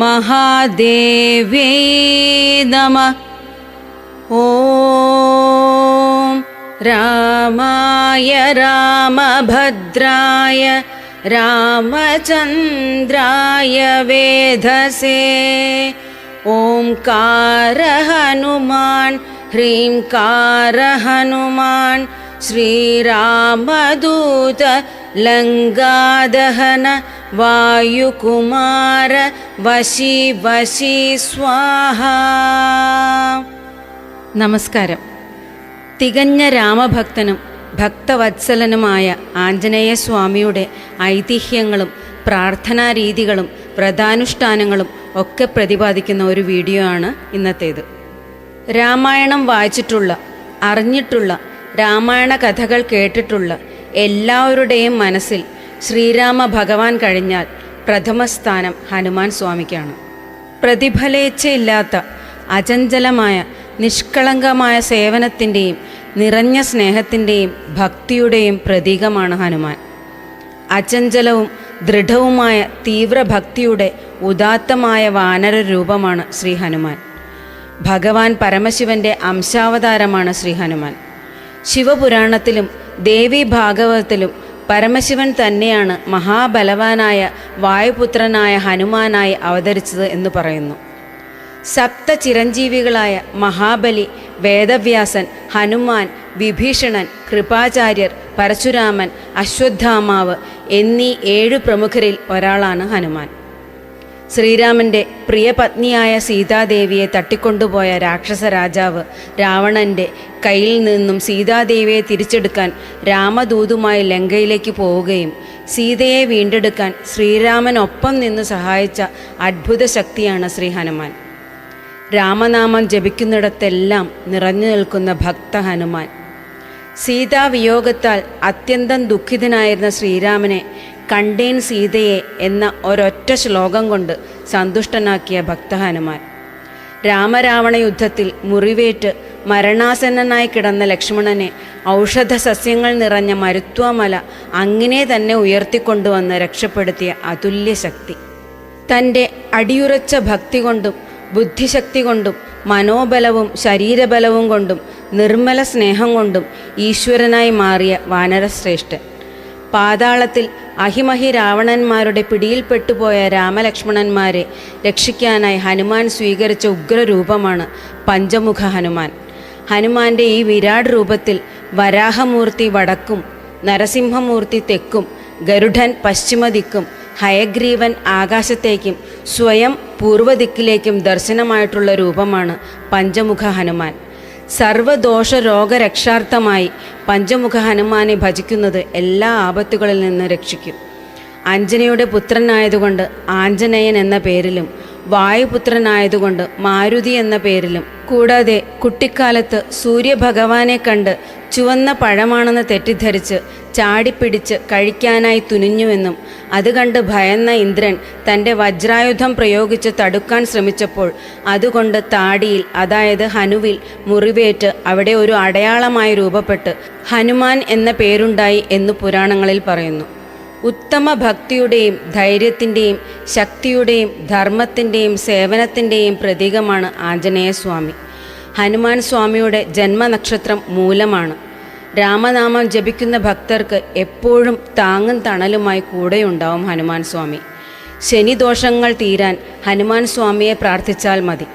महादेवी नमः। रामाय रामभद्राय रामचन्द्राय वेधसे। ॐकार हनुमान् ह्रीङ्कार हनुमान् श्रीरामदूत लङ्गादहन വായുകുമാര വശി വശി സ്വാഹ. നമസ്കാരം. തികഞ്ഞ രാമഭക്തനും ഭക്തവത്സലനുമായ ആഞ്ജനേയ സ്വാമിയുടെ ഐതിഹ്യങ്ങളും പ്രാർത്ഥനാ രീതികളും വ്രതാനുഷ്ഠാനങ്ങളും ഒക്കെ പ്രതിപാദിക്കുന്ന ഒരു വീഡിയോ ആണ് ഇന്നത്തേത്. രാമായണം വായിച്ചിട്ടുള്ള അറിഞ്ഞിട്ടുള്ള രാമായണ കഥകൾ കേട്ടിട്ടുള്ള എല്ലാവരുടെയും മനസ്സിൽ ശ്രീരാമ ഭഗവാൻ കഴിഞ്ഞാൽ പ്രഥമസ്ഥാനം ഹനുമാൻ സ്വാമിക്കാണ്. പ്രതിഫലേച്ഛയില്ലാത്ത അചഞ്ചലമായ നിഷ്കളങ്കമായ സേവനത്തിന്റെയും നിറഞ്ഞ സ്നേഹത്തിന്റെയും ഭക്തിയുടെയും പ്രതീകമാണ് ഹനുമാൻ. അചഞ്ചലവും ദൃഢവുമായ തീവ്രഭക്തിയുടെ ഉദാത്തമായ വാനര രൂപമാണ് ശ്രീ ഹനുമാൻ. ഭഗവാൻ പരമശിവന്റെ അംശാവതാരമാണ് ശ്രീ ഹനുമാൻ. ശിവപുരാണത്തിലും ദേവി ഭാഗവതത്തിലും പരമശിവൻ തന്നെയാണ് മഹാബലവാനായ വായുപുത്രനായ ഹനുമാനായി അവതരിച്ചത് എന്ന് പറയുന്നു. സപ്ത ചിരഞ്ജീവികളായ മഹാബലി വേദവ്യാസൻ ഹനുമാൻ വിഭീഷണൻ കൃപാചാര്യർ പരശുരാമൻ അശ്വത്ഥാമാവ് എന്നീ ഏഴു പ്രമുഖരിൽ ഒരാളാണ് ഹനുമാൻ. ശ്രീരാമന്റെ പ്രിയപത്നിയായ സീതാദേവിയെ തട്ടിക്കൊണ്ടുപോയ രാക്ഷസ രാജാവ് രാവണന്റെ കയ്യിൽ നിന്നും സീതാദേവിയെ തിരിച്ചെടുക്കാൻ രാമദൂതുമായി ലങ്കയിലേക്ക് പോവുകയും സീതയെ വീണ്ടെടുക്കാൻ ശ്രീരാമനൊപ്പം നിന്ന് സഹായിച്ച അത്ഭുത ശക്തിയാണ് ശ്രീ ഹനുമാൻ. രാമനാമം ജപിക്കുന്നിടത്തെല്ലാം നിറഞ്ഞു നിൽക്കുന്ന ഭക്ത ഹനുമാൻ. സീതാവിയോഗത്താൽ അത്യന്തം ദുഃഖിതനായിരുന്ന ശ്രീരാമനെ കണ്ടേൻ സീതയെ എന്ന ഒരൊറ്റ ശ്ലോകം കൊണ്ട് സന്തുഷ്ടനാക്കിയ ഭക്തഹനുമാൻ രാമരാവണ യുദ്ധത്തിൽ മുറിവേറ്റ് മരണാസന്നനായി കിടന്ന ലക്ഷ്മണനെ ഔഷധസസ്യങ്ങൾ നിറഞ്ഞ മരുത്വമല അങ്ങനെ തന്നെ ഉയർത്തിക്കൊണ്ടുവന്ന് രക്ഷപ്പെടുത്തിയ അതുല്യ ശക്തി തന്റെ അടിയുറച്ച ഭക്തി കൊണ്ടും ബുദ്ധിശക്തി കൊണ്ടും മനോബലവും ശരീരബലവും കൊണ്ടും നിർമ്മല സ്നേഹം കൊണ്ടും ഈശ്വരനായി മാറിയ വാനരശ്രേഷ്ഠൻ. പാതാളത്തിൽ അഹിമഹി രാവണന്മാരുടെ പിടിയിൽപ്പെട്ടുപോയ രാമലക്ഷ്മണന്മാരെ രക്ഷിക്കാനായി ഹനുമാൻ സ്വീകരിച്ച ഉഗ്രരൂപമാണ് പഞ്ചമുഖ ഹനുമാൻ. ഹനുമാന്റെ ഈ വിരാട് രൂപത്തിൽ വരാഹമൂർത്തി വടക്കും നരസിംഹമൂർത്തി തെക്കും ഗരുഡൻ പശ്ചിമ ദിക്കും ഹയഗ്രീവൻ ആകാശത്തേക്കും സ്വയം പൂർവദിക്കിലേക്കും ദർശനമായിട്ടുള്ള രൂപമാണ് പഞ്ചമുഖ ഹനുമാൻ. സർവദോഷ രോഗരക്ഷാർത്ഥമായി പഞ്ചമുഖ ഹനുമാനെ ഭജിക്കുന്നത് എല്ലാ ആപത്തുകളിൽ നിന്ന് രക്ഷിക്കും. അഞ്ജനയുടെ പുത്രനായതുകൊണ്ട് ആഞ്ജനേയൻ എന്ന പേരിലും വായുപുത്രനായതുകൊണ്ട് മാരുതി എന്ന പേരിലും കൂടാതെ കുട്ടിക്കാലത്ത് സൂര്യഭഗവാനെ കണ്ട് ചുവന്ന പഴമാണെന്ന് തെറ്റിദ്ധരിച്ച് ചാടിപ്പിടിച്ച് കഴിക്കാനായി തുനിഞ്ഞുവെന്നും അത് കണ്ട് ഭയന്ന ഇന്ദ്രൻ തന്റെ വജ്രായുധം പ്രയോഗിച്ച് തടുക്കാൻ ശ്രമിച്ചപ്പോൾ അതുകൊണ്ട് താടിയിൽ അതായത് ഹനുവിൽ മുറിവേറ്റ് അവിടെ ഒരു അടയാളമായി രൂപപ്പെട്ട് ഹനുമാൻ എന്ന പേരുണ്ടായി എന്ന് പുരാണങ്ങളിൽ പറയുന്നു. ഉത്തമ ഭക്തിയുടെയും ധൈര്യത്തിന്റെയും ശക്തിയുടെയും ധർമ്മത്തിന്റെയും സേവനത്തിന്റെയും പ്രതീകമാണ് ആഞ്ജനേയ സ്വാമി ഹനുമാൻ സ്വാമിയുടെ ജന്മനക്ഷത്രം മൂലമാണ്. രാമനാമം ജപിക്കുന്ന ഭക്തർക്ക് എപ്പോഴും താങ്ങും തണലുമായി കൂടെയുണ്ടാവും ഹനുമാൻ സ്വാമി. ശനിദോഷങ്ങൾ തീരാൻ ഹനുമാൻ സ്വാമിയെ പ്രാർത്ഥിച്ചാൽ മതി.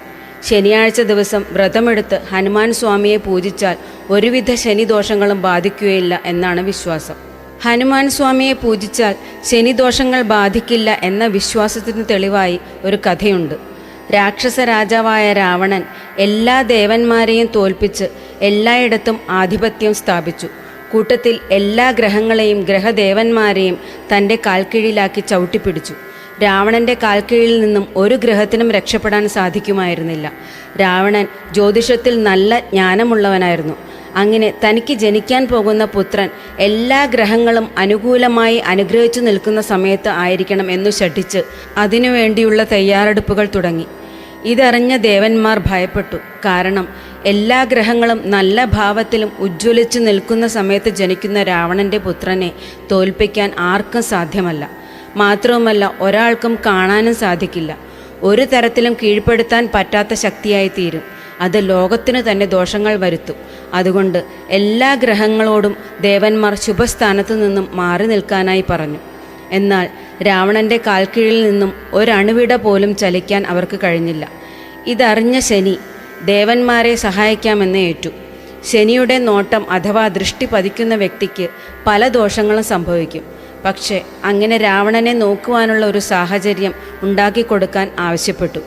ശനിയാഴ്ച ദിവസം വ്രതമെടുത്ത് ഹനുമാൻ സ്വാമിയെ പൂജിച്ചാൽ ഒരുവിധ ശനിദോഷങ്ങളും ബാധിക്കുകയില്ല എന്നാണ് വിശ്വാസം. ഹനുമാൻ സ്വാമിയെ പൂജിച്ചാൽ ശനിദോഷങ്ങൾ ബാധിക്കില്ല എന്ന വിശ്വാസത്തിന് തെളിവായി ഒരു കഥയുണ്ട്. രാക്ഷസ രാജാവായ രാവണൻ എല്ലാ ദേവന്മാരെയും തോൽപ്പിച്ച് എല്ലായിടത്തും ആധിപത്യം സ്ഥാപിച്ചു. കൂട്ടത്തിൽ എല്ലാ ഗ്രഹങ്ങളെയും ഗ്രഹദേവന്മാരെയും തന്റെ കാൽക്കീഴിലാക്കി ചവിട്ടിപ്പിടിച്ചു. രാവണന്റെ കാൽക്കീഴിൽ നിന്നും ഒരു ഗ്രഹത്തിനും രക്ഷപ്പെടാൻ സാധിക്കുമായിരുന്നില്ല. രാവണൻ ജ്യോതിഷത്തിൽ നല്ല ജ്ഞാനമുള്ളവനായിരുന്നു. അങ്ങനെ തനിക്ക് ജനിക്കാൻ പോകുന്ന പുത്രൻ എല്ലാ ഗ്രഹങ്ങളും അനുകൂലമായി അനുഗ്രഹിച്ചു നിൽക്കുന്ന സമയത്ത് ആയിരിക്കണം എന്നു ശഠിച്ച് അതിനുവേണ്ടിയുള്ള തയ്യാറെടുപ്പുകൾ തുടങ്ങി. ഇതറിഞ്ഞ ദേവന്മാർ ഭയപ്പെട്ടു. കാരണം എല്ലാ ഗ്രഹങ്ങളും നല്ല ഭാവത്തിലും ഉജ്ജ്വലിച്ചു നിൽക്കുന്ന സമയത്ത് ജനിക്കുന്ന രാവണന്റെ പുത്രനെ തോൽപ്പിക്കാൻ ആർക്കും സാധ്യമല്ല. മാത്രവുമല്ല ഒരാൾക്കും കാണാനും സാധിക്കില്ല. ഒരു തരത്തിലും കീഴ്പ്പെടുത്താൻ പറ്റാത്ത ശക്തിയായി തീരും അത് ലോകത്തിന് തന്നെ ദോഷങ്ങൾ വരുത്തും. അതുകൊണ്ട് എല്ലാ ഗ്രഹങ്ങളോടും ദേവന്മാർ ശുഭസ്ഥാനത്തു നിന്നും മാറി നിൽക്കാനായി പറഞ്ഞു. എന്നാൽ രാവണന്റെ കാൽക്കീഴിൽ നിന്നും ഒരണുവിട പോലും ചലിക്കാൻ അവർക്ക് കഴിഞ്ഞില്ല. ഇതറിഞ്ഞ ശനി ദേവന്മാരെ സഹായിക്കാമെന്ന് ഏറ്റു. ശനിയുടെ നോട്ടം അഥവാ ദൃഷ്ടി പതിക്കുന്ന വ്യക്തിക്ക് പല ദോഷങ്ങളും സംഭവിക്കും. പക്ഷേ അങ്ങനെ രാവണനെ നോക്കുവാനുള്ള ഒരു സാഹചര്യം ഉണ്ടാക്കിക്കൊടുക്കാൻ ആവശ്യപ്പെട്ടു.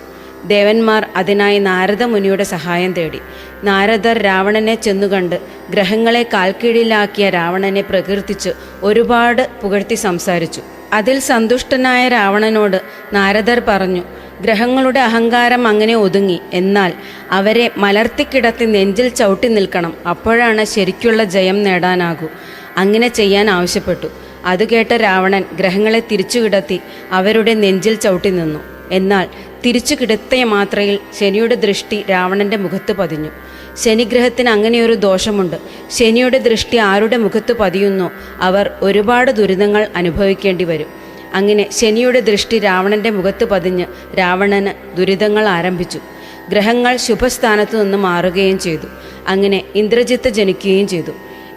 ദേവന്മാർ അതിനായി നാരദ മുനിയുടെ സഹായം തേടി. നാരദർ രാവണനെ ചെന്നുകണ്ട് ഗ്രഹങ്ങളെ കാൽക്കീഴിലാക്കിയ രാവണനെ പ്രകീർത്തിച്ച് ഒരുപാട് പുകഴ്ത്തി സംസാരിച്ചു. അതിൽ സന്തുഷ്ടനായ രാവണനോട് നാരദർ പറഞ്ഞു ഗ്രഹങ്ങളുടെ അഹങ്കാരം അങ്ങനെ ഒതുങ്ങി. എന്നാൽ അവരെ മലർത്തിക്കിടത്തി നെഞ്ചിൽ ചവിട്ടി നിൽക്കണം. അപ്പോഴാണ് ശരിക്കുള്ള ജയം നേടാനാകൂ. അങ്ങനെ ചെയ്യാൻ ആവശ്യപ്പെട്ടു. അത് കേട്ട രാവണൻ ഗ്രഹങ്ങളെ തിരിച്ചു കിടത്തി അവരുടെ നെഞ്ചിൽ ചവിട്ടി നിന്നു. എന്നാൽ തിരിച്ചു കിടത്തിയ മാത്രയിൽ ശനിയുടെ ദൃഷ്ടി രാവണന്റെ മുഖത്ത് പതിഞ്ഞു. ശനിഗ്രഹത്തിന് അങ്ങനെയൊരു ദോഷമുണ്ട്. ശനിയുടെ ദൃഷ്ടി ആരുടെ മുഖത്ത് പതിയുന്നു അവർ ഒരുപാട് ദുരിതങ്ങൾ അനുഭവിക്കേണ്ടി വരും. അങ്ങനെ ശനിയുടെ ദൃഷ്ടി രാവണന്റെ മുഖത്ത് പതിഞ്ഞ് രാവണന് ദുരിതങ്ങൾ ആരംഭിച്ചു. ഗ്രഹങ്ങൾ ശുഭസ്ഥാനത്തു നിന്ന് മാറുകയും ചെയ്തു. അങ്ങനെ ഇന്ദ്രജിത്ത് ജനിക്കുകയും ചെയ്തു.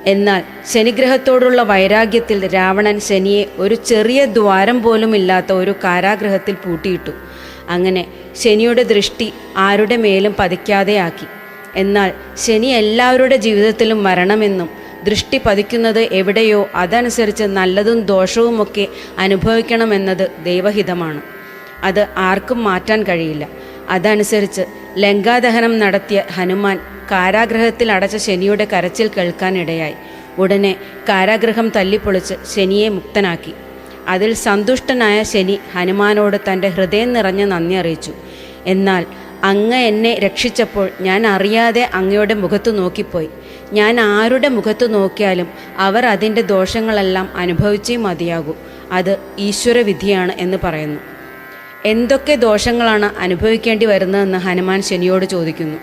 എന്നാൽ ശനിഗ്രഹത്തോടുള്ള വൈരാഗ്യത്തിൽ രാവണൻ ശനിയെ ഒരു ചെറിയ ദ്വാരം പോലും ഇല്ലാത്ത ഒരു കാരാഗ്രഹത്തിൽ പൂട്ടിയിട്ടു. അങ്ങനെ ശനിയുടെ ദൃഷ്ടി ആരുടെ മേലും പതിക്കാതെയാക്കി. എന്നാൽ ശനി എല്ലാവരുടെ ജീവിതത്തിലും വരണമെന്നും ദൃഷ്ടി പതിക്കുന്നത് എവിടെയോ അതനുസരിച്ച് നല്ലതും ദോഷവുമൊക്കെ അനുഭവിക്കണമെന്നത് ദൈവഹിതമാണ്. അത് ആർക്കും മാറ്റാൻ കഴിയില്ല. അതനുസരിച്ച് ലങ്കാദഹനം നടത്തിയ ഹനുമാൻ കാരാഗ്രഹത്തിൽ അടച്ച ശനിയുടെ കരച്ചിൽ കേൾക്കാനിടയായി. ഉടനെ കാരാഗ്രഹം തല്ലിപ്പൊളിച്ച് ശനിയെ മുക്തനാക്കി. അതിൽ സന്തുഷ്ടനായ ശനി ഹനുമാനോട് തന്റെ ഹൃദയം നിറഞ്ഞ നന്ദി അറിയിച്ചു. എന്നാൽ അങ്ങ് എന്നെ രക്ഷിച്ചപ്പോൾ ഞാൻ അറിയാതെ അങ്ങയുടെ മുഖത്ത് നോക്കിപ്പോയി. ഞാൻ ആരുടെ മുഖത്ത് നോക്കിയാലും അവർ അതിന്റെ ദോഷങ്ങളെല്ലാം അനുഭവിച്ചേ മതിയാകൂ. അത് ഈശ്വരവിധിയാണ് എന്ന് പറയുന്നു. എന്തൊക്കെ ദോഷങ്ങളാണ് അനുഭവിക്കേണ്ടി വരുന്നതെന്ന് ഹനുമാൻ ശനിയോട് ചോദിക്കുന്നു.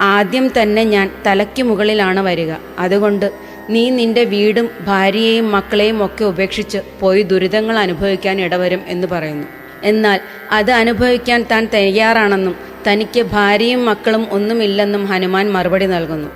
ആദ്യം തന്നെ ഞാൻ തലയ്ക്ക് മുകളിലാണ് വരിക. അതുകൊണ്ട് നീ നിന്റെ വീടും ഭാര്യയെയും മക്കളെയും ഒക്കെ ഉപേക്ഷിച്ച് പോയി ദുരിതങ്ങൾ അനുഭവിക്കാൻ ഇടവരും എന്ന് പറയുന്നു. എന്നാൽ അത് അനുഭവിക്കാൻ താൻ തയ്യാറാണെന്നും തനിക്ക് ഭാര്യയും മക്കളും ഒന്നുമില്ലെന്നും ഹനുമാൻ മറുപടി നൽകുന്നു.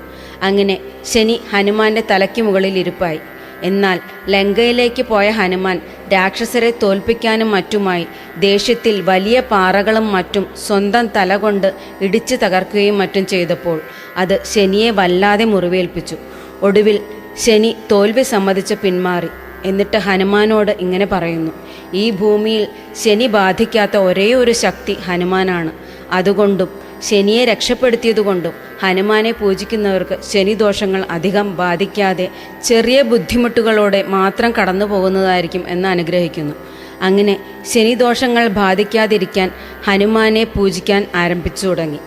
അങ്ങനെ ശനി ഹനുമാന്റെ തലയ്ക്ക് മുകളിൽ ഇരിപ്പായി. എന്നാൽ ലങ്കയിലേക്ക് പോയ ഹനുമാൻ രാക്ഷസരെ തോൽപ്പിക്കാനും മറ്റുമായി ദേഷ്യത്തിൽ വലിയ പാറകളും മറ്റും സ്വന്തം തല കൊണ്ട് ഇടിച്ചു തകർക്കുകയും മറ്റും ചെയ്തപ്പോൾ അത് ശനിയെ വല്ലാതെ മുറിവേൽപ്പിച്ചു. ഒടുവിൽ ശനി തോൽവി സമ്മതിച്ച് പിന്മാറി. എന്നിട്ട് ഹനുമാനോട് ഇങ്ങനെ പറയുന്നു ഈ ഭൂമിയിൽ ശനി ബാധിക്കാത്ത ഒരേ ഒരു ശക്തി ഹനുമാനാണ്. അതുകൊണ്ടും ശനിയെ രക്ഷപ്പെടുത്തിയതുകൊണ്ടും ഹനുമാനെ പൂജിക്കുന്നവർക്ക് ശനിദോഷങ്ങൾ അധികം ബാധിക്കാതെ ചെറിയ ബുദ്ധിമുട്ടുകളോടെ മാത്രം കടന്നു പോകുന്നതായിരിക്കും എന്ന് അനുഗ്രഹിക്കുന്നു. അങ്ങനെ ശനിദോഷങ്ങൾ ബാധിക്കാതിരിക്കാൻ ഹനുമാനെ പൂജിക്കാൻ ആരംഭിച്ചു തുടങ്ങി.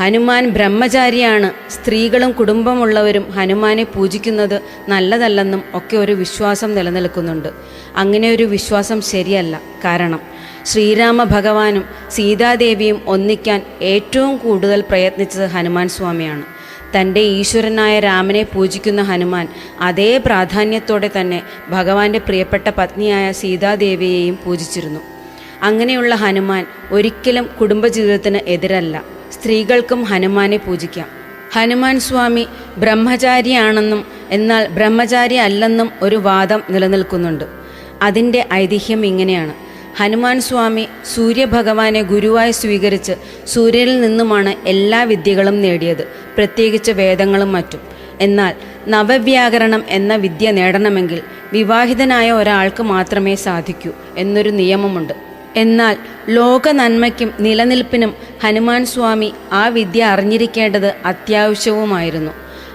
ഹനുമാൻ ബ്രഹ്മചാരിയാണ്. സ്ത്രീകളും കുടുംബമുള്ളവരും ഹനുമാനെ പൂജിക്കുന്നത് നല്ലതല്ലെന്നും ഒക്കെ ഒരു വിശ്വാസം നിലനിൽക്കുന്നുണ്ട്. അങ്ങനെ ഒരു വിശ്വാസം ശരിയല്ല. കാരണം ശ്രീരാമ ഭഗവാനും സീതാദേവിയും ഒന്നിക്കാൻ ഏറ്റവും കൂടുതൽ പ്രയത്നിച്ചത് ഹനുമാൻ സ്വാമിയാണ്. തന്റെ ഈശ്വരനായ രാമനെ പൂജിക്കുന്ന ഹനുമാൻ അതേ പ്രാധാന്യത്തോടെ തന്നെ ഭഗവാന്റെ പ്രിയപ്പെട്ട പത്നിയായ സീതാദേവിയെയും പൂജിച്ചിരുന്നു. അങ്ങനെയുള്ള ഹനുമാൻ ഒരിക്കലും കുടുംബജീവിതത്തിന് എതിരല്ല. സ്ത്രീകൾക്കും ഹനുമാനെ പൂജിക്കാം. ഹനുമാൻ സ്വാമി ബ്രഹ്മചാരിയാണെന്നും എന്നാൽ ബ്രഹ്മചാരി അല്ലെന്നും ഒരു വാദം നിലനിൽക്കുന്നുണ്ട്. അതിന്റെ ഐതിഹ്യം ഇങ്ങനെയാണ്. ഹനുമാൻ സ്വാമി സൂര്യഭഗവാനെ ഗുരുവായി സ്വീകരിച്ച് സൂര്യനിൽ നിന്നുമാണ് എല്ലാ വിദ്യകളും നേടിയത്. പ്രത്യേകിച്ച് വേദങ്ങളും മറ്റും. എന്നാൽ നവവ്യാകരണം എന്ന വിദ്യ നേടണമെങ്കിൽ വിവാഹിതനായ ഒരാൾക്ക് മാത്രമേ സാധിക്കൂ എന്നൊരു നിയമമുണ്ട്. എന്നാൽ ലോക നന്മയ്ക്കും നിലനിൽപ്പിനും ഹനുമാൻ സ്വാമി ആ വിദ്യ അറിഞ്ഞിരിക്കേണ്ടത് അത്യാവശ്യവുമായിരുന്നു.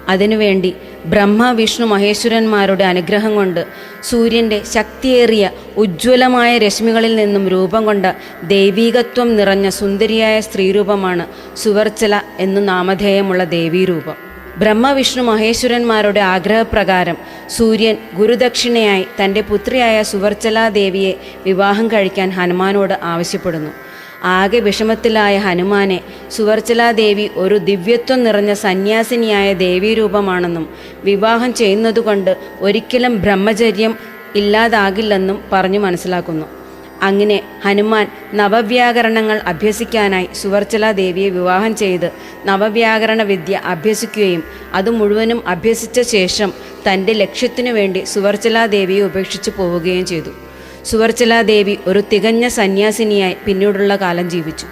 അതിനുവേണ്ടി ബ്രഹ്മ വിഷ്ണു മഹേശ്വരന്മാരുടെ അനുഗ്രഹം കൊണ്ട് സൂര്യന്റെ ശക്തിയേറിയ ഉജ്ജ്വലമായ രശ്മികളിൽ നിന്നും രൂപം കൊണ്ട ദൈവീകത്വം നിറഞ്ഞ സുന്ദരിയായ സ്ത്രീരൂപമാണ് സുവർച്ചല എന്നു നാമധേയമുള്ള ദേവീരൂപം. ബ്രഹ്മവിഷ്ണു മഹേശ്വരന്മാരുടെ ആഗ്രഹപ്രകാരം സൂര്യൻ ഗുരുദക്ഷിണയായി തന്റെ പുത്രിയായ സുവർച്ചലാദേവിയെ വിവാഹം കഴിക്കാൻ ഹനുമാനോട് ആവശ്യപ്പെടുന്നു. ആകെ വിഷമത്തിലായ ഹനുമാനെ സുവർച്ചലാദേവി ഒരു ദിവ്യത്വം നിറഞ്ഞ സന്യാസിനിയായ ദേവീരൂപമാണെന്നും വിവാഹം ചെയ്യുന്നതുകൊണ്ട് ഒരിക്കലും ബ്രഹ്മചര്യം ഇല്ലാതാകില്ലെന്നും പറഞ്ഞു മനസ്സിലാക്കുന്നു. അങ്ങനെ ഹനുമാൻ നവവ്യാകരണങ്ങൾ അഭ്യസിക്കാനായി സുവർച്ചല ദേവിയെ വിവാഹം ചെയ്ത് നവവ്യാകരണ വിദ്യ അഭ്യസിക്കുകയും അത് മുഴുവനും അഭ്യസിച്ച ശേഷം തന്റെ ലക്ഷ്യത്തിനു വേണ്ടി സുവർച്ചല ദേവിയെ ഉപേക്ഷിച്ചു പോവുകയും ചെയ്തു. സുവർച്ചല ദേവി ഒരു തികഞ്ഞ സന്യാസിനിയായി പിന്നീടുള്ള കാലം ജീവിച്ചു.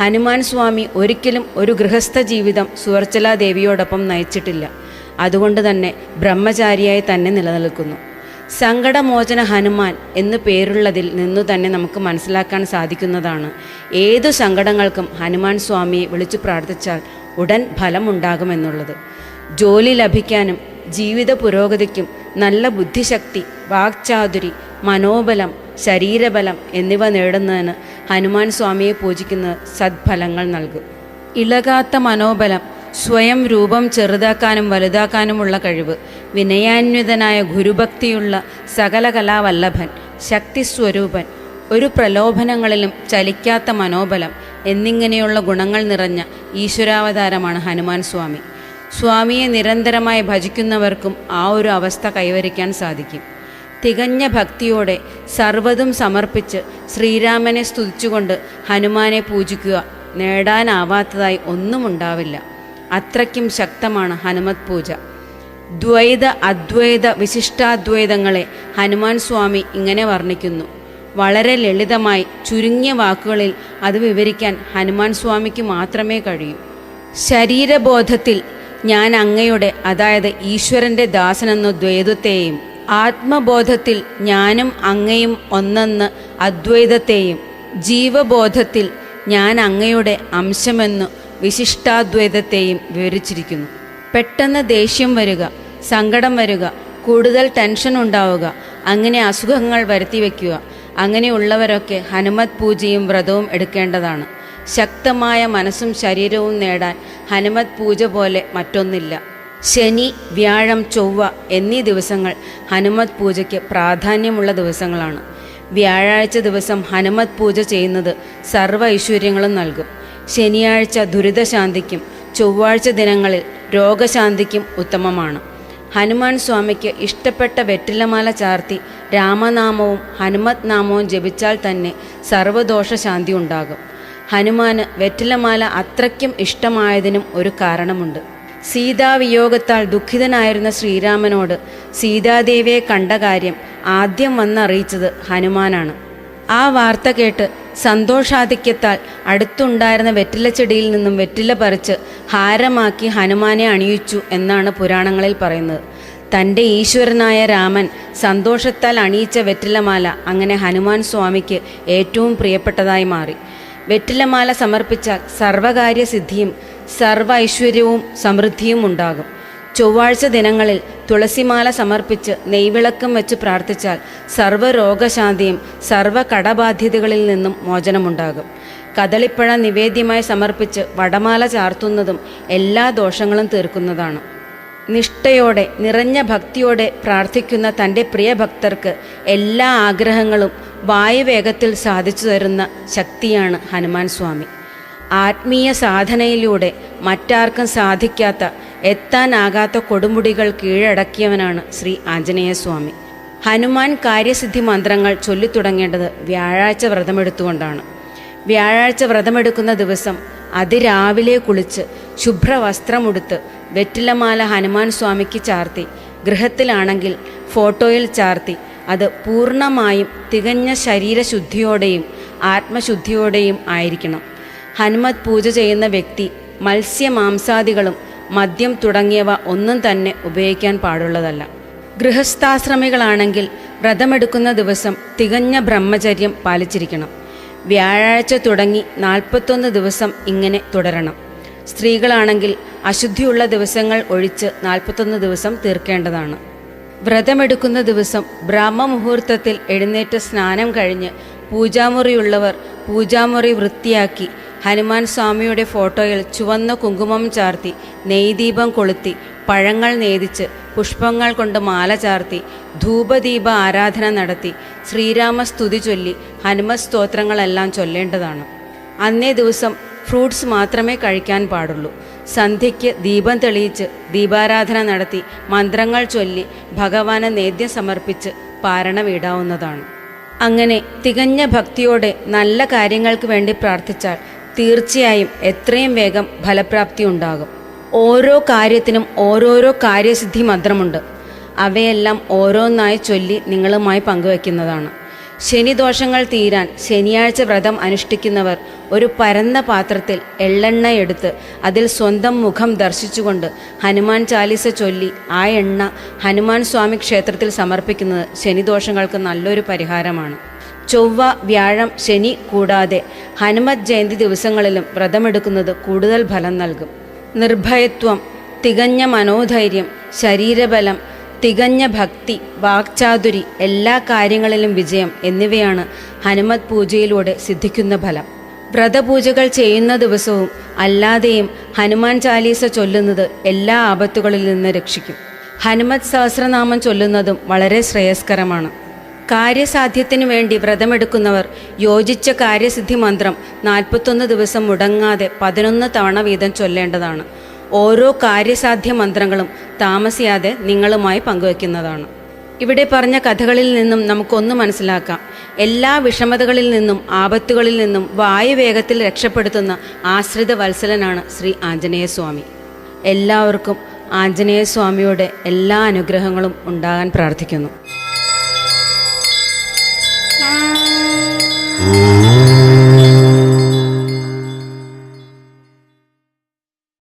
ഹനുമാൻ സ്വാമി ഒരിക്കലും ഒരു ഗൃഹസ്ഥ ജീവിതം സുവർച്ചല ദേവിയോടൊപ്പം നയിച്ചിട്ടില്ല. അതുകൊണ്ട് തന്നെ ബ്രഹ്മചാരിയായി തന്നെ നിലനിൽക്കുന്നു. സങ്കടമോചന ഹനുമാൻ എന്നു പേരുള്ളതിൽ നിന്നു തന്നെ നമുക്ക് മനസ്സിലാക്കാൻ സാധിക്കുന്നതാണ്. ഏതു സങ്കടങ്ങൾക്കും ഹനുമാൻ സ്വാമിയെ വിളിച്ചു പ്രാർത്ഥിച്ചാൽ ഉടൻ ഫലമുണ്ടാകുമെന്നുള്ളത്. ജോലി ലഭിക്കാനും ജീവിത പുരോഗതിക്കും നല്ല ബുദ്ധിശക്തി വാക്ചാതുരി മനോബലം ശരീരബലം എന്നിവ നേടുന്നതിന് ഹനുമാൻ സ്വാമിയെ പൂജിക്കുന്ന സദ്ഫലങ്ങൾ നൽകും. ഇളകാത്ത മനോബലം സ്വയം രൂപം ചെറുതാക്കാനും വലുതാക്കാനുമുള്ള കഴിവ്. വിനയാന്വിതനായ ഗുരുഭക്തിയുള്ള സകല കലാവല്ലഭൻ ശക്തിസ്വരൂപൻ ഒരു പ്രലോഭനങ്ങളിലും ചലിക്കാത്ത മനോബലം എന്നിങ്ങനെയുള്ള ഗുണങ്ങൾ നിറഞ്ഞ ഈശ്വരാവതാരമാണ് ഹനുമാൻ സ്വാമി. സ്വാമിയെ നിരന്തരമായി ഭജിക്കുന്നവർക്കും ആ ഒരു അവസ്ഥ കൈവരിക്കാൻ സാധിക്കും. തികഞ്ഞ ഭക്തിയോടെ സർവതും സമർപ്പിച്ച് ശ്രീരാമനെ സ്തുതിച്ചുകൊണ്ട് ഹനുമാനെ പൂജിക്കുക നേടാനാവാത്തതായി ഒന്നുമുണ്ടാവില്ല. അത്രയ്ക്കും ശക്തമാണ് ഹനുമത് പൂജ. ദ്വൈത അദ്വൈത വിശിഷ്ടാദ്വൈതങ്ങളെ ഹനുമാൻ സ്വാമി ഇങ്ങനെ വർണിക്കുന്നു. വളരെ ലളിതമായി ചുരുങ്ങിയ വാക്കുകളിൽ അത് വിവരിക്കാൻ ഹനുമാൻ സ്വാമിക്ക് മാത്രമേ കഴിയൂ. ശരീരബോധത്തിൽ ഞാൻ അങ്ങയുടെ അതായത് ഈശ്വരന്റെ ദാസനെന്ന ദ്വൈതത്തെയും ആത്മബോധത്തിൽ ഞാനും അങ്ങയും ഒന്നെന്ന് അദ്വൈതത്തെയും ജീവബോധത്തിൽ ഞാൻ അങ്ങയുടെ അംശമെന്നു വിശിഷ്ടാദ്വൈതത്തെയും വിവരിച്ചിരിക്കുന്നു. പെട്ടെന്ന് ദേഷ്യം വരിക സങ്കടം വരിക കൂടുതൽ ടെൻഷൻ ഉണ്ടാവുക അങ്ങനെ അസുഖങ്ങൾ വരുത്തി വയ്ക്കുക അങ്ങനെയുള്ളവരൊക്കെ ഹനുമത് പൂജയും വ്രതവും എടുക്കേണ്ടതാണ്. ശക്തമായ മനസ്സും ശരീരവും നേടാൻ ഹനുമത് പൂജ പോലെ മറ്റൊന്നില്ല. ശനി വ്യാഴം ചൊവ്വ എന്നീ ദിവസങ്ങൾ ഹനുമത് പൂജയ്ക്ക് പ്രാധാന്യമുള്ള ദിവസങ്ങളാണ്. വ്യാഴാഴ്ച ദിവസം ഹനുമത് പൂജ ചെയ്യുന്നത് സർവ ഐശ്വര്യങ്ങളും നൽകും. ശനിയാഴ്ച ദുരിതശാന്തിക്കും ചൊവ്വാഴ്ച ദിനങ്ങളിൽ രോഗശാന്തിക്കും ഉത്തമമാണ്. ഹനുമാൻ സ്വാമിക്ക് ഇഷ്ടപ്പെട്ട വെറ്റിലമാല ചാർത്തി രാമനാമവും ഹനുമത് നാമവും ജപിച്ചാൽ തന്നെ സർവദോഷശാന്തി ഉണ്ടാകും ഹനുമാന് വെറ്റിലമാല അത്രയ്ക്കും ഇഷ്ടമായതിനും ഒരു കാരണമുണ്ട്. സീതാവിയോഗത്താൽ ദുഃഖിതനായിരുന്ന ശ്രീരാമനോട് സീതാദേവിയെ കണ്ട കാര്യം ആദ്യം വന്നറിയിച്ചത് ഹനുമാനാണ്. ആ വാർത്ത കേട്ട് സന്തോഷാധിക്യത്താൽ അടുത്തുണ്ടായിരുന്ന വെറ്റില ചെടിയിൽ നിന്നും വെറ്റില പറിച്ച് ഹാരമാക്കി ഹനുമാനെ അണിയിച്ചു എന്നാണ് പുരാണങ്ങളിൽ പറയുന്നത്. തന്റെ ഈശ്വരനായ രാമൻ സന്തോഷത്താൽ അണിയിച്ച വെറ്റിലമാല അങ്ങനെ ഹനുമാൻ സ്വാമിക്ക് ഏറ്റവും പ്രിയപ്പെട്ടതായി മാറി. വെറ്റിലമാല സമർപ്പിച്ചാൽ സർവകാര്യസിദ്ധിയും സർവ ഐശ്വര്യവും സമൃദ്ധിയും ഉണ്ടാകും. ചൊവ്വാഴ്ച ദിനങ്ങളിൽ തുളസിമാല സമർപ്പിച്ച് നെയ്വിളക്കം വെച്ച് പ്രാർത്ഥിച്ചാൽ സർവരോഗശാന്തിയും സർവ കടബാധ്യതകളിൽ നിന്നും മോചനമുണ്ടാകും. കദളിപ്പഴ നിവേദ്യമായി സമർപ്പിച്ച് വടമാല ചാർത്തുന്നതും എല്ലാ ദോഷങ്ങളും തീർക്കുന്നതാണ്. നിഷ്ഠയോടെ നിറഞ്ഞ ഭക്തിയോടെ പ്രാർത്ഥിക്കുന്ന തന്റെ പ്രിയ ഭക്തർക്ക് എല്ലാ ആഗ്രഹങ്ങളും വായുവേഗത്തിൽ സാധിച്ചു തരുന്ന ശക്തിയാണ് ഹനുമാൻ സ്വാമി. ആത്മീയ സാധനയിലൂടെ മറ്റാർക്കും സാധിക്കാത്ത എത്താനാകാത്ത കൊടുമുടികൾ കീഴടക്കിയവനാണ് ശ്രീ ആഞ്ജനേയസ്വാമി. ഹനുമാൻ കാര്യസിദ്ധി മന്ത്രങ്ങൾ ചൊല്ലിത്തുടങ്ങേണ്ടത് വ്യാഴാഴ്ച വ്രതമെടുത്തുകൊണ്ടാണ്. വ്യാഴാഴ്ച വ്രതമെടുക്കുന്ന ദിവസം അതിരാവിലെ കുളിച്ച് ശുഭ്ര ശുഭ്രവസ്ത്രമുടുത്ത് വെറ്റിലമാല ഹനുമാൻ സ്വാമിക്ക് ചാർത്തി ഗൃഹത്തിലാണെങ്കിൽ ഫോട്ടോയിൽ ചാർത്തി അത് പൂർണമായും തികഞ്ഞ ശരീരശുദ്ധിയോടെയും ആത്മശുദ്ധിയോടെയും ആയിരിക്കണം. ഹനുമത് പൂജ ചെയ്യുന്ന വ്യക്തി മത്സ്യമാംസാദികളും മദ്യം തുടങ്ങിയവ ഒന്നും തന്നെ ഉപയോഗിക്കാൻ പാടുള്ളതല്ല. ഗൃഹസ്ഥാശ്രമികളാണെങ്കിൽ വ്രതമെടുക്കുന്ന ദിവസം തികഞ്ഞ ബ്രഹ്മചര്യം പാലിച്ചിരിക്കണം. വ്യാഴാഴ്ച തുടങ്ങി നാൽപ്പത്തൊന്ന് ദിവസം ഇങ്ങനെ തുടരണം. സ്ത്രീകളാണെങ്കിൽ അശുദ്ധിയുള്ള ദിവസങ്ങൾ ഒഴിച്ച് നാൽപ്പത്തൊന്ന് ദിവസം തീർക്കേണ്ടതാണ്. വ്രതമെടുക്കുന്ന ദിവസം ബ്രാഹ്മമുഹൂർത്തത്തിൽ എഴുന്നേറ്റ് സ്നാനം കഴിഞ്ഞ് പൂജാമുറിയുള്ളവർ പൂജാമുറി വൃത്തിയാക്കി ഹനുമാൻ സ്വാമിയുടെ ഫോട്ടോയിൽ ചുവന്ന കുങ്കുമം ചാർത്തി നെയ്ദീപം കൊളുത്തി പഴങ്ങൾ നേദിച്ച് പുഷ്പങ്ങൾ കൊണ്ട് മാല ചാർത്തി ധൂപദീപ ആരാധന നടത്തി ശ്രീരാമ സ്തുതി ചൊല്ലി ഹനുമ സ്തോത്രങ്ങളെല്ലാം ചൊല്ലേണ്ടതാണ്. അന്നേ ദിവസം ഫ്രൂട്ട്സ് മാത്രമേ കഴിക്കാൻ പാടുള്ളൂ. സന്ധ്യയ്ക്ക് ദീപം തെളിയിച്ച് ദീപാരാധന നടത്തി മന്ത്രങ്ങൾ ചൊല്ലി ഭഗവാന് നേദ്യം സമർപ്പിച്ച് പാരണ വീടാവുന്നതാണ് അങ്ങനെ തികഞ്ഞ ഭക്തിയോടെ നല്ല കാര്യങ്ങൾക്ക് വേണ്ടി പ്രാർത്ഥിച്ചാൽ തീർച്ചയായും എത്രയും വേഗം ഫലപ്രാപ്തി ഉണ്ടാകും. ഓരോ കാര്യത്തിനും ഓരോരോ കാര്യസിദ്ധി മന്ത്രമുണ്ട്. അവയെല്ലാം ഓരോന്നായി ചൊല്ലി നിങ്ങളുമായി പങ്കുവയ്ക്കുന്നതാണ് ശനിദോഷങ്ങൾ തീരാൻ ശനിയാഴ്ച വ്രതം അനുഷ്ഠിക്കുന്നവർ ഒരു പരന്ന പാത്രത്തിൽ എള്ളെണ്ണ എടുത്ത് അതിൽ സ്വന്തം മുഖം ദർശിച്ചുകൊണ്ട് ഹനുമാൻ ചാലിസ ചൊല്ലി ആ എണ്ണ ഹനുമാൻ സ്വാമി ക്ഷേത്രത്തിൽ സമർപ്പിക്കുന്നത് ശനിദോഷങ്ങൾക്ക് നല്ലൊരു പരിഹാരമാണ്. ചൊവ്വ വ്യാഴം ശനി കൂടാതെ ഹനുമത് ജയന്തി ദിവസങ്ങളിലും വ്രതമെടുക്കുന്നത് കൂടുതൽ ഫലം നൽകും. നിർഭയത്വം തികഞ്ഞ മനോധൈര്യം ശരീരബലം തികഞ്ഞ ഭക്തി വാക്ചാതുരി എല്ലാ കാര്യങ്ങളിലും വിജയം എന്നിവയാണ് ഹനുമത് പൂജയിലൂടെ സിദ്ധിക്കുന്ന ഫലം. വ്രതപൂജകൾ ചെയ്യുന്ന ദിവസവും അല്ലാതെയും ഹനുമാൻ ചാലീസ ചൊല്ലുന്നത് എല്ലാ ആപത്തുകളിൽ നിന്ന് രക്ഷിക്കും. ഹനുമത് സഹസ്രനാമം ചൊല്ലുന്നതും വളരെ ശ്രേയസ്കരമാണ്. കാര്യസാധ്യത്തിനു വേണ്ടി വ്രതമെടുക്കുന്നവർ യോജിച്ച കാര്യസിദ്ധി മന്ത്രം നാൽപ്പത്തൊന്ന് ദിവസം മുടങ്ങാതെ പതിനൊന്ന് തവണ വീതം ചൊല്ലേണ്ടതാണ്. ഓരോ കാര്യസാധ്യ മന്ത്രങ്ങളും താമസിയാതെ നിങ്ങളുമായി പങ്കുവയ്ക്കുന്നതാണ് ഇവിടെ പറഞ്ഞ കഥകളിൽ നിന്നും നമുക്കൊന്ന് മനസ്സിലാക്കാം. എല്ലാ വിഷമതകളിൽ നിന്നും ആപത്തുകളിൽ നിന്നും വായുവേഗത്തിൽ രക്ഷപ്പെടുത്തുന്ന ആശ്രിത വത്സലനാണ് ശ്രീ ആഞ്ജനേയസ്വാമി. എല്ലാവർക്കും ആഞ്ജനേയസ്വാമിയുടെ എല്ലാ അനുഗ്രഹങ്ങളും ഉണ്ടാകാൻ പ്രാർത്ഥിക്കുന്നു. ॐ